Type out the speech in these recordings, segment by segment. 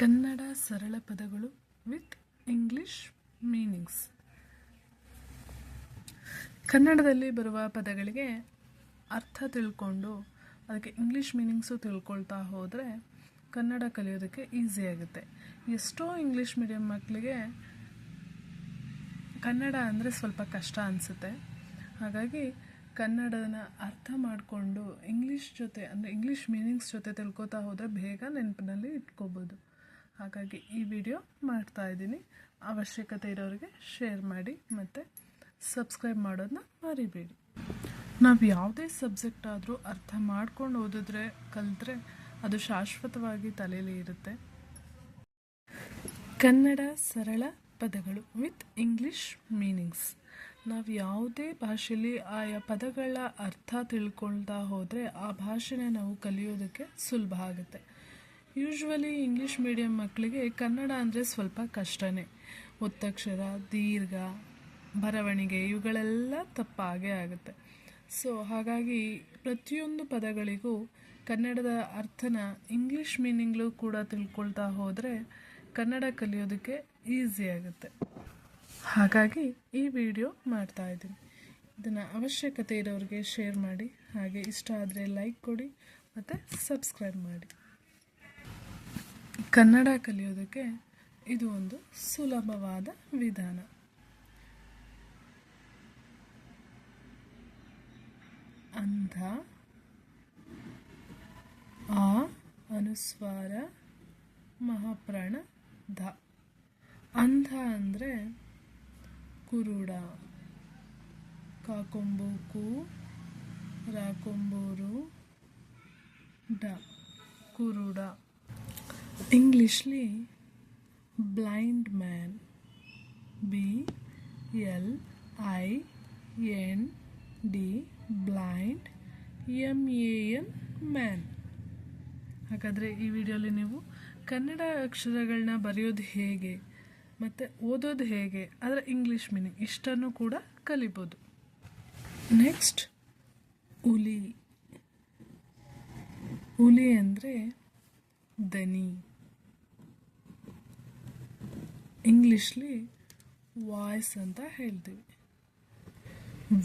ಕನ್ನಡ ಸರಳ ಪದಗಳು with English meanings ಕನ್ನಡದಲ್ಲಿ ಬರುವ ಪದಗಳಿಗೆ ಅರ್ಥ ತಿಳ್ಕೊಂಡು ಅದಕ್ಕೆ ಇಂಗ್ಲೀಷ್ ಮೀನಿಂಗ್ಸು ತಿಳ್ಕೊಳ್ತಾ ಹೋದರೆ ಕನ್ನಡ ಕಲಿಯೋದಕ್ಕೆ ಈಸಿ ಆಗುತ್ತೆ. ಎಷ್ಟೋ ಇಂಗ್ಲೀಷ್ ಮೀಡಿಯಂ ಮಕ್ಕಳಿಗೆ ಕನ್ನಡ ಅಂದರೆ ಸ್ವಲ್ಪ ಕಷ್ಟ ಅನಿಸುತ್ತೆ. ಹಾಗಾಗಿ ಕನ್ನಡನ ಅರ್ಥ ಮಾಡಿಕೊಂಡು ಇಂಗ್ಲೀಷ್ ಜೊತೆ ಅಂದರೆ ಇಂಗ್ಲೀಷ್ ಮೀನಿಂಗ್ಸ್ ಜೊತೆ ತಿಳ್ಕೊತಾ ಹೋದರೆ ಬೇಗ ನೆನಪಿನಲ್ಲಿ ಇಟ್ಕೋಬೋದು. ಹಾಗಾಗಿ ಈ ವಿಡಿಯೋ ಮಾಡ್ತಾ ಇದ್ದೀನಿ. ಅವಶ್ಯಕತೆ ಇರೋರಿಗೆ ಶೇರ್ ಮಾಡಿ ಮತ್ತು ಸಬ್ಸ್ಕ್ರೈಬ್ ಮಾಡೋದನ್ನ ಮರಿಬೇಡಿ. ನಾವು ಯಾವುದೇ ಸಬ್ಜೆಕ್ಟ್ ಆದರೂ ಅರ್ಥ ಮಾಡ್ಕೊಂಡು ಓದಿದ್ರೆ, ಕಲಿತ್ರೆ ಅದು ಶಾಶ್ವತವಾಗಿ ತಲೆಯಲ್ಲಿ ಇರುತ್ತೆ. ಕನ್ನಡ ಸರಳ ಪದಗಳು ವಿತ್ ಇಂಗ್ಲಿಷ್ ಮೀನಿಂಗ್ಸ್ ನಾವು ಯಾವುದೇ ಭಾಷೆಯಲ್ಲಿ ಆಯಾ ಪದಗಳ ಅರ್ಥ ತಿಳ್ಕೊಳ್ತಾ ಹೋದರೆ ಆ ಭಾಷೆನ ನಾವು ಕಲಿಯೋದಕ್ಕೆ ಸುಲಭ ಆಗುತ್ತೆ. ಯೂಶ್ವಲಿ ಇಂಗ್ಲೀಷ್ ಮೀಡಿಯಂ ಮಕ್ಕಳಿಗೆ ಕನ್ನಡ ಅಂದರೆ ಸ್ವಲ್ಪ ಕಷ್ಟನೇ. ಒತ್ತಕ್ಷರ, ದೀರ್ಘ, ಬರವಣಿಗೆ ಇವುಗಳೆಲ್ಲ ತಪ್ಪಾಗೇ ಆಗುತ್ತೆ. ಸೊ ಹಾಗಾಗಿ ಪ್ರತಿಯೊಂದು ಪದಗಳಿಗೂ ಕನ್ನಡದ ಅರ್ಥನ ಇಂಗ್ಲೀಷ್ ಮೀನಿಂಗ್ಲೂ ಕೂಡ ತಿಳ್ಕೊಳ್ತಾ ಹೋದರೆ ಕನ್ನಡ ಕಲಿಯೋದಕ್ಕೆ ಈಸಿ ಆಗುತ್ತೆ. ಹಾಗಾಗಿ ಈ ವಿಡಿಯೋ ಮಾಡ್ತಾ ಇದ್ದೀನಿ. ಇದನ್ನು ಅವಶ್ಯಕತೆ ಇರೋರಿಗೆ ಶೇರ್ ಮಾಡಿ. ಹಾಗೆ ಇಷ್ಟ ಆದರೆ ಲೈಕ್ ಕೊಡಿ ಮತ್ತು ಸಬ್ಸ್ಕ್ರೈಬ್ ಮಾಡಿ. ಕನ್ನಡ ಕಲಿಯೋದಕ್ಕೆ ಇದು ಒಂದು ಸುಲಭವಾದ ವಿಧಾನ. ಅಂಧ, ಆ, ಅನುಸ್ವಾರ, ಮಹಾಪ್ರಾಣ, ಧ. ಅಂಧ ಅಂದರೆ ಕುರುಡ, ಕಾಕೊಂಬು ಕು, ರಾಕೊಂಬೂರು, ಡ. ಕುರುಡ. ಇಂಗ್ಲೀಷ್ಲಿ blind man B L I N D blind M A N man ಹಾಗಾದರೆ ಈ ವಿಡಿಯೋಲಿ ನೀವು ಕನ್ನಡ ಅಕ್ಷರಗಳನ್ನ ಬರೆಯೋದು ಹೇಗೆ, ಮತ್ತು ಓದೋದು ಹೇಗೆ ಅದರ ಇಂಗ್ಲೀಷ್ ಮೀನಿಂಗ್ ಇಷ್ಟನ್ನು ಕೂಡ ಕಲಿಬೋದು. ನೆಕ್ಸ್ಟ್ ಹುಲಿ. ಹುಲಿ ಅಂದರೆ ದನಿ ಇಂಗ್ಲೀಷ್ಲಿ ವಾಯ್ಸ್ ಅಂತ ಹೇಳ್ತೀವಿ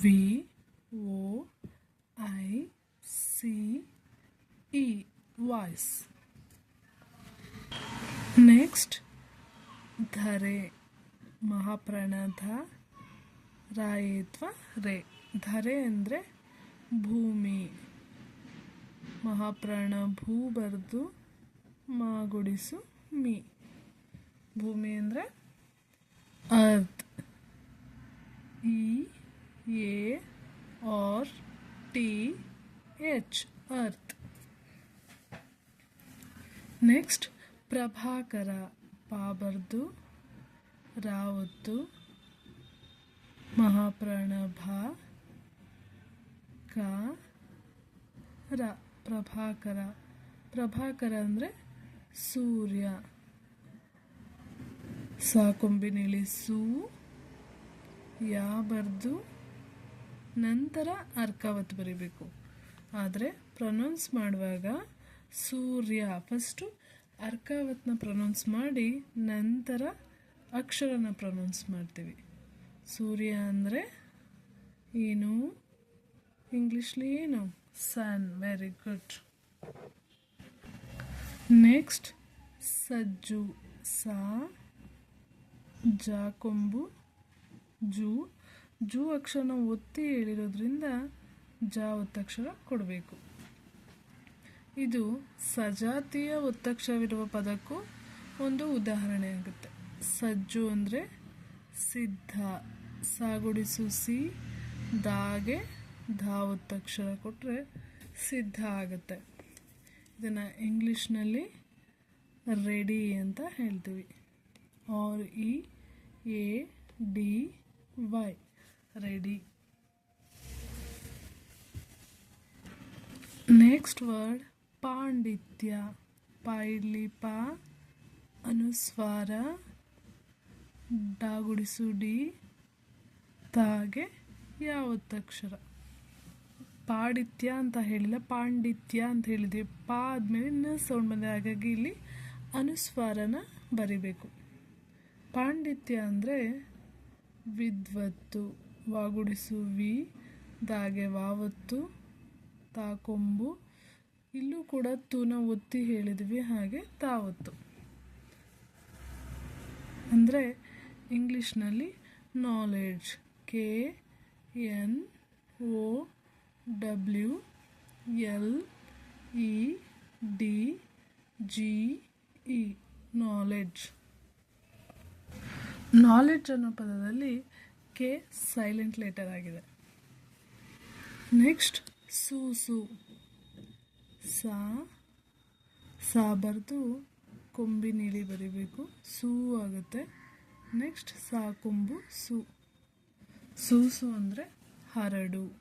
V O I C E voice next ಧರೆ ಮಹಾಪ್ರಾಣಧ ರಾಯಿತ್ವ ರೇ ಧರೆ ಅಂದರೆ ಭೂಮಿ ಮಹಾಪ್ರಾಣ ಭೂ ಬರೆದು ಮಾಗುಡಿಸು ಮೀ. ಭೂಮಿ ಅಂದರೆ earth E, A, R, T, H earth next Prabhakar ಪಾ ಬರ್ದು ರಾವತ್ತು ಮಹಾಪ್ರಾಣ ಭಾ ಕ, ರ, ಪ್ರಭಾಕರ. ಪ್ರಭಾಕರ ಅಂದರೆ ಸೂರ್ಯ. ಸಾಕೊಂಬಿನಿಲಿ ಸೂ, ಯಾ ಬರ್ದು, ನಂತರ ಅರ್ಕಾವತ್ ಬರಿಬೇಕು. ಆದರೆ ಪ್ರೊನೌನ್ಸ್ ಮಾಡುವಾಗ ಸೂರ್ಯ ಫಸ್ಟು ಅರ್ಕಾವತ್ನ ಪ್ರೊನೌನ್ಸ್ ಮಾಡಿ, ನಂತರ ಅಕ್ಷರನ ಪ್ರೊನೌನ್ಸ್ ಮಾಡ್ತೀವಿ. ಸೂರ್ಯ ಅಂದರೆ ಏನು? ಇಂಗ್ಲೀಷ್ಲಿ ಏನು? ಸನ್ ವೆರಿ ಗುಡ್ ನೆಕ್ಸ್ಟ್ ಸಜ್ಜು ಸಾ ಜಾಕೊಂಬು ಜೂ. ಜೂ ಅಕ್ಷರನ ಒತ್ತಿ ಹೇಳಿರೋದ್ರಿಂದ ಜಾ ಒತ್ತಕ್ಷರ ಕೊಡಬೇಕು. ಇದು ಸಜಾತಿಯ ಒತ್ತಕ್ಷರವಿರುವ ಪದಕ್ಕೂ ಒಂದು ಉದಾಹರಣೆ ಆಗುತ್ತೆ. ಸಜ್ಜು ಅಂದರೆ ಸಿದ್ಧ ಸಾಗುಡಿಸು ಸಿ, ದಾಗೆ, ಧಾ ಒತ್ತಕ್ಷರ ಕೊಟ್ಟರೆ ಸಿದ್ಧ ಆಗುತ್ತೆ. ಇದನ್ನು ಇಂಗ್ಲೀಷ್ನಲ್ಲಿ ರೆಡಿ ಅಂತ ಹೇಳ್ತೀವಿ. R E A D Y ready. Next word ಪಾಂಡಿತ್ಯ. ಪ ಪ ಅನುಸ್ವಾರ ಡಾಗುಡಿಸು ಡಿ ತಾಗೆ ಯಾವತ್ತಕ್ಷರ. ಪಾಡಿತ್ಯ ಅಂತ ಹೇಳಿಲ್ಲ, ಪಾಂಡಿತ್ಯ ಅಂತ ಹೇಳಿದ್ವಿ. ಪಾ ಆದಮೇಲೆ ನ ಸೌಂಡ್ ಬಂದೆ ಹಾಗಾಗಿ ಇಲ್ಲಿ ಅನುಸ್ವಾರನ ಬರಿಬೇಕು. ಪಾಂಡಿತ್ಯ ಅಂದರೆ ವಿದ್ವತ್ತು, ವಾಗುಡಿಸು, ವಿ, ದಾಗೆ, ವಾವತ್ತು ತಾಕೊಂಬು ಇಲ್ಲೂ ಕೂಡ ತೂನ, ಒತ್ತಿ ಹೇಳಿದ್ವಿ ಹಾಗೆ ತಾವತ್ತು. ಅಂದರೆ ಇಂಗ್ಲೀಷ್ನಲ್ಲಿ knowledge K N O W L E D G E knowledge knowledge ಅನ್ನೋ ಪದದಲ್ಲಿ ಕೆ ಸೈಲೆಂಟ್ ಲೆಟರ್ ಆಗಿದೆ. ನೆಕ್ಸ್ಟ್ ಸೂಸು ಸು. ಸಾ ಬರೆದು ಕೊಂಬಿನಿಲಿ ಬರಿಬೇಕು. ಸೂ ಆಗುತ್ತೆ. ನೆಕ್ಸ್ಟ್ ಸಾ ಕೊಂಬು, ಸು. ಸೂಸು ಅಂದರೆ ಹರಡು.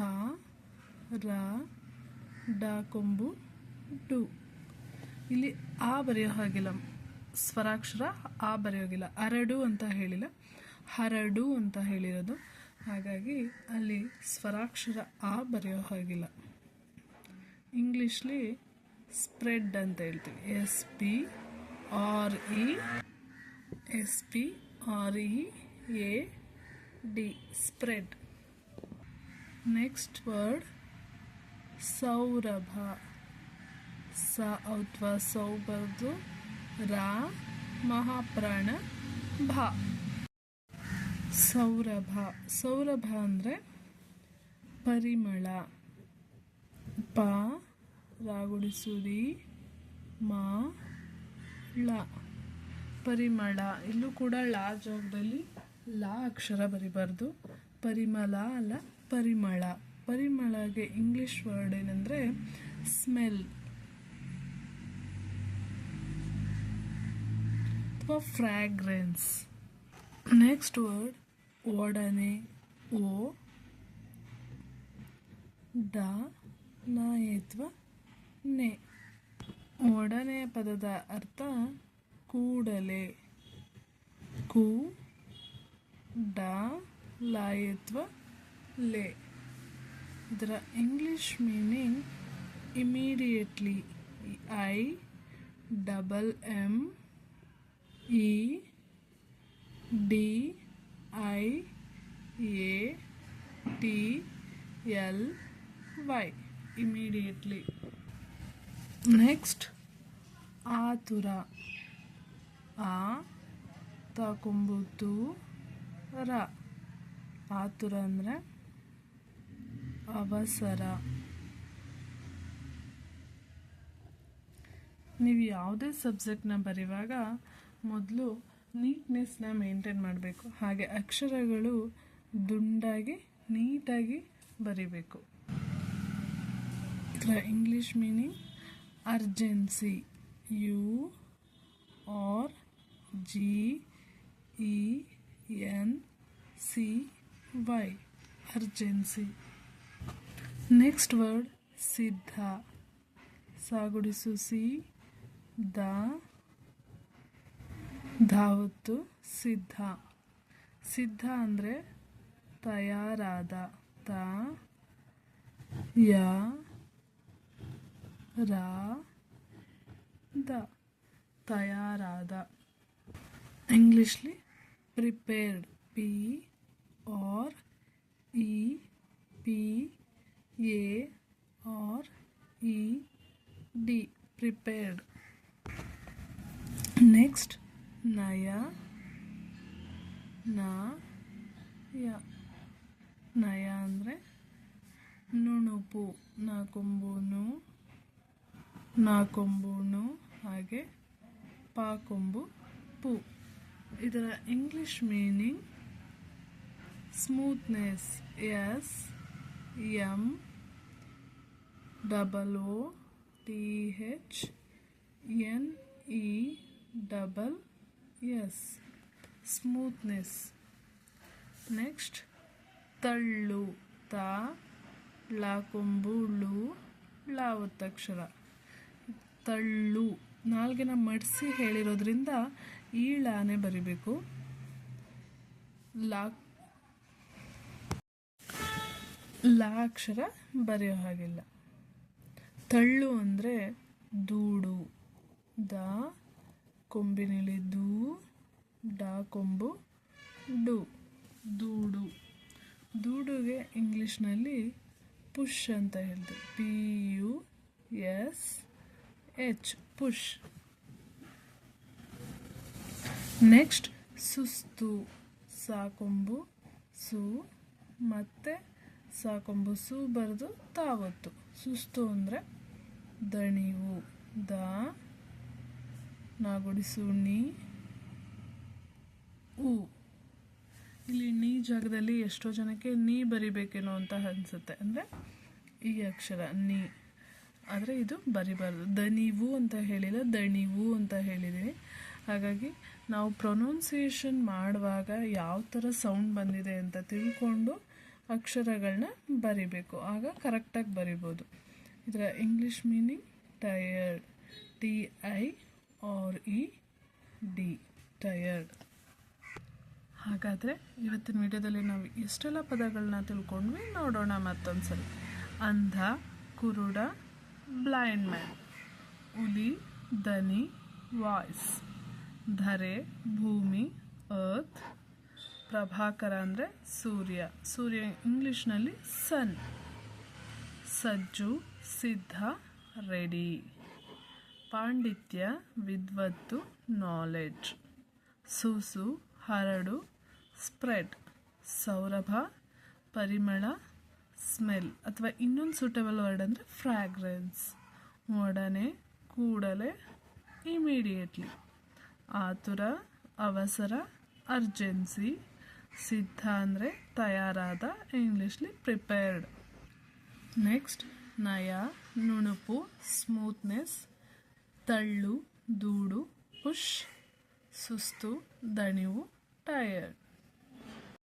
ಹ, ರ, ಡ, ಕೊಂಬು, ಡು. ಇಲ್ಲಿ ಆ ಬರೆಯೋ ಹಾಗಿಲ್ಲ. ಸ್ವರಾಕ್ಷರ ಆ ಬರೆಯೋಗಿಲ್ಲ ಅರಡು ಅಂತ ಹೇಳಿಲ್ಲ. ಹರಡು ಅಂತ ಹೇಳಿರೋದು. ಹಾಗಾಗಿ ಅಲ್ಲಿ ಸ್ವರಾಕ್ಷರ ಆ ಬರೆಯೋ ಹಾಗಿಲ್ಲ. ಇಂಗ್ಲೀಷ್ಲಿ ಸ್ಪ್ರೆಡ್ ಅಂತ ಹೇಳ್ತೀವಿ. S P R E, S P R E A D. Spread. Next word ಸೌರಭ ಸ ಅಥವಾ ಸೌ ಬರೆದು ರಾ ಮಹಾಪ್ರಾಣ ಭ ಸೌರಭ ಸೌರಭ ಅಂದರೆ ಪರಿಮಳ. ಪ ರಾಗುಡಿಸುರಿ ಮಾ, ಳ. ಪರಿಮಳ. ಇಲ್ಲೂ ಕೂಡ ಳ ಜಾಗದಲ್ಲಿ ಲ ಅಕ್ಷರ ಬರಿಬಾರ್ದು. ಪರಿಮಳ ಅಲ್ಲ ಪರಿಮಳ. ಪರಿಮಳಗೆ ಇಂಗ್ಲಿಷ್ ವರ್ಡ್ ಏನಂದರೆ ಸ್ಮೆಲ್ ಅಥವಾ ಫ್ರ್ಯಾಗ್ರೆನ್ಸ್ ನೆಕ್ಸ್ಟ್ ವರ್ಡ್ ಒಡನೆ ಓ, ಡ ಅಥವಾ ನೆ. ಒಡನೆ ಪದದ ಅರ್ಥ ಕೂಡಲೇ. ಕೂ, ಡ ಲಾಯತ್ವ ಲೆ ಇದರ English meaning immediately I double M E D I A T L Y immediately next ಆತುರ ಆ ತಕೊಂಬುತ್ತು ರ ಆತುರ ಅಂದರೆ ಅವಸರ. ನೀವು ಯಾವುದೇ ಸಬ್ಜೆಕ್ಟ್ನ ಬರೆಯುವಾಗ ಮೊದಲು ನೀಟ್ನೆಸ್ನ ಮೇಂಟೈನ್ ಮಾಡಬೇಕು. ಹಾಗೆ ಅಕ್ಷರಗಳು ದುಂಡಾಗಿ, ನೀಟಾಗಿ ಬರಿಬೇಕು. English meaning urgency U R G E N C Y urgency next word ಸಿದ್ಧ ಸಾಗುಡಿಸು ಸಿ ದ ಧಾವತ್ತು ಸಿದ್ಧ ಸಿದ್ಧ ಅಂದರೆ ತಯಾರಾದ ತ ಯ ರಾ ದ ತಯಾರಾದ ಇಂಗ್ಲೀಷ್ಲಿ prepared P R E P A, R, E, D, prepared. Next, ನಯ, ನ, ಯ. ನಯ ಅಂದರೆ ನುಣುಪು, ನಾಕೊಂಬೂನು ನಾಕೊಂಬೂನು, ಹಾಗೆ ಪಾಕೊಂಬು, ಪು. ಇದರ English meaning smoothness S M double O T H N E double S smoothness next ತಳ್ಳು, ತ ಲಾಕೊಂಬು ಳು ಲಾ ಒತ್ತಕ್ಷರ. ತಳ್ಳು. ನಾಲ್ಗೆನ ಮಡಿಸಿ ಹೇಳಿರೋದ್ರಿಂದ ಈ ಲಾನೇ ಬರಿಬೇಕು. ಲಾ ಲಾ ಅಕ್ಷರ ಬರೆಯೋ ಹಾಗಿಲ್ಲ. ತಳ್ಳು ಅಂದರೆ ದೂಡು. ದ ಕೊಂಬಿನಲ್ಲಿ ದೂ, ಡಾ ಕೊಂಬು, ಡು. ದೂಡು. ದೂಡುಗೆ ಇಂಗ್ಲೀಷ್ನಲ್ಲಿ ಪುಷ್ ಅಂತ ಹೇಳ್ತೀವಿ P U S H, push. Next, ಸುಸ್ತು. ಸಾಕೊಂಬು ಸು. ಮತ್ತು ಸಾಕೊಂಬು ಸು ಬರೆದು ತಾವತ್ತು. ಸುಸ್ತು ಅಂದರೆ ದಣಿವು. ದ. ನಾಗುಡಿಸು. ನೀ. ಉ. ಇಲ್ಲಿ ನೀ ಜಾಗದಲ್ಲಿ ಎಷ್ಟೋ ಜನಕ್ಕೆ ನೀ ಬರಿಬೇಕೇನೋ ಅಂತ ಅನಿಸುತ್ತೆ. ಅಂದರೆ ಈ ಅಕ್ಷರ ನೀ. ಆದರೆ ಇದು ಬರಿಬಾರ್ದು. ದಣಿವು ಅಂತ ಹೇಳಿಲ್ಲ, ದಣಿವು ಅಂತ ಹೇಳಿದ್ದೀನಿ ಹಾಗಾಗಿ ನಾವು ಪ್ರೊನೌನ್ಸಿಯೇಷನ್ ಮಾಡುವಾಗ ಯಾವ ಥರ ಸೌಂಡ್ ಬಂದಿದೆ ಅಂತ ತಿಳ್ಕೊಂಡು ಅಕ್ಷರಗಳನ್ನ ಬರಿಬೇಕು. ಆಗ ಕರೆಕ್ಟಾಗಿ ಬರಿಬೋದು. ಇದರ English meaning tired T I R E D tired ಹಾಗಾದರೆ ಇವತ್ತಿನ ವಿಡಿಯೋದಲ್ಲಿ ನಾವು ಎಷ್ಟೆಲ್ಲ ಪದಗಳನ್ನ ತಿಳ್ಕೊಂಡ್ವಿ ನೋಡೋಣ ಮತ್ತೊಂದು ಸಲ ಅಂಧ, ಕುರುಡ ಬ್ಲೈಂಡ್ ಮ್ಯಾನ್ ಹುಲಿ, ದನಿ ವಾಯ್ಸ್ ಧರೆ, ಭೂಮಿ ಅರ್ತ್ ಪ್ರಭಾಕರ ಅಂದರೆ ಸೂರ್ಯ. ಸೂರ್ಯ ಇಂಗ್ಲೀಷ್ನಲ್ಲಿ ಸನ್ ಸಜ್ಜು, ಸಿದ್ಧ, ರೆಡಿ. ಪಾಂಡಿತ್ಯ, ವಿದ್ವತ್ತು ನಾಲೆಡ್ಜ್ ಸೂಸು, ಹರಡು ಸ್ಪ್ರೆಡ್ ಸೌರಭ, ಪರಿಮಳ ಸ್ಮೆಲ್ ಅಥವಾ ಇನ್ನೊಂದು ಸೂಟಬಲ್ ವರ್ಡ್ ಅಂದರೆ ಫ್ರ್ಯಾಗ್ರೆನ್ಸ್ ಒಡನೆ, ಕೂಡಲೇ ಇಮಿಡಿಯೇಟ್ಲಿ ಆತುರ, ಅವಸರ ಅರ್ಜೆನ್ಸಿ ಸಿದ್ಧ ಅಂದರೆ ತಯಾರಾದ ಇಂಗ್ಲೀಷ್ಲಿ ಪ್ರಿಪೇರ್ಡ್ ನೆಕ್ಸ್ಟ್ ನಯ ನುಣುಪು ಸ್ಮೂತ್ನೆಸ್ ತಳ್ಳು ದೂಡು ಪುಷ್ ಸುಸ್ತು ದಣಿವು ಟಯರ್ಡ್